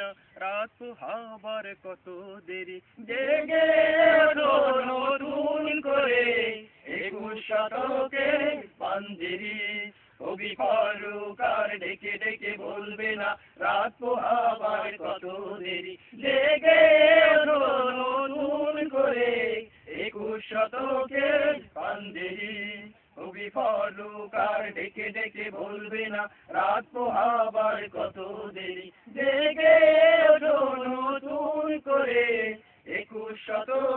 না রাত পোহাবার কত দেরি। জেগে নতুন করে, একুশ শতকে পাঞ্জেরি। কবি ফারুকার ডেকে ডেকে বলবে না, রাত পোহাবার কত দেরি। জেগে নতুন করে, একুশ শতকে পাঞ্জেরি। কবি ফারুকার ডেকে ডেকে বলবে না, রাত পোহাবার কত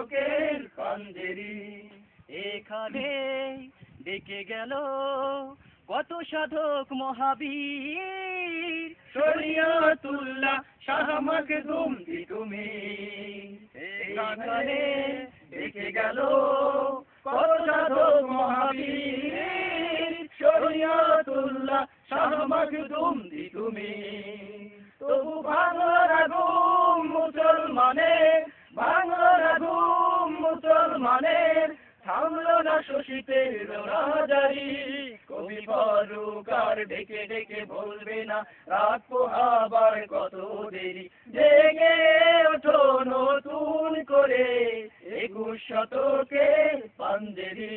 শতকের পাঞ্জেরি এখানে ডেকে গেল কত সাধক মহাবীর। শরিয়াতুল্লাহ শাহ মখদুম কি তুমি এখানে ডেকে গেল মুসলমানের থামলো না শোষিতের রাজারি কবি ফারুকার ডেকে ডেকে বলবে না, রাত পোহাবার কত দেরি। জেগে ওঠো নতুন করে, একুশ শতকের পাঞ্জেরি।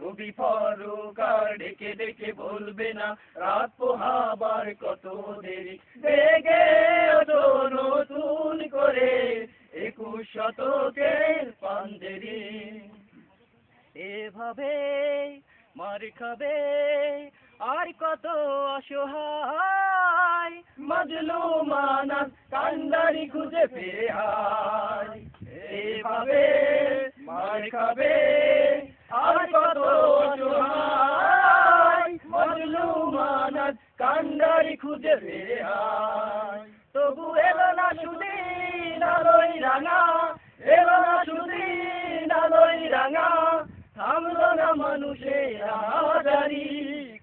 কবি ফারুকার ডেকে ডেকে বলবে না, রাত পোহাবার কত দেরি। জেগে শতকের পাঞ্জেরি এভাবে মার খাবে আর কত অসহায়। মজলু মানাস কান্দারি খুঁজে ফিরে এভাবে মার খাবে আর কত অসহায়। মজলু মানাস কান্দারি খুঁজে ফিরে আজারি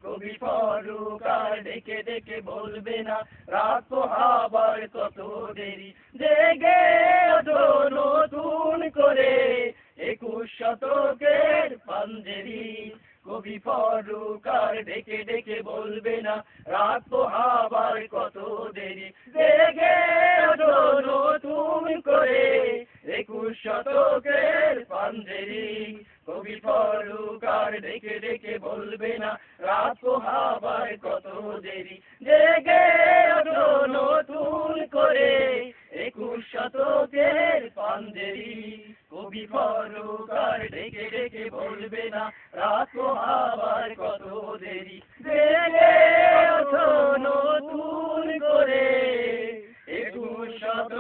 কবি ফারুকার ডেকে ডেকে বলবে না, রাত পোহাবার কত দেরি। জেগে ওঠো নতুন করে, একুশ শতকের পাঞ্জেরি। কবি ফারুকার ডেকে ডেকে বলবে না, রাত পোহাবার কত দেরি। জেগে ওঠো নতুন করে, একুশ শতকের পাঞ্জেরি। বলবে না, রাত পোহাবার কত দেরি? জেগে ওঠো নতুন করে, একুশ শতকের পাঞ্জেরি। কবি ফারুকার ডেকে ডেকে বলবে না, রাত পোহাবার কত দেরি? জেগে ওঠো নতুন করে, একুশ শত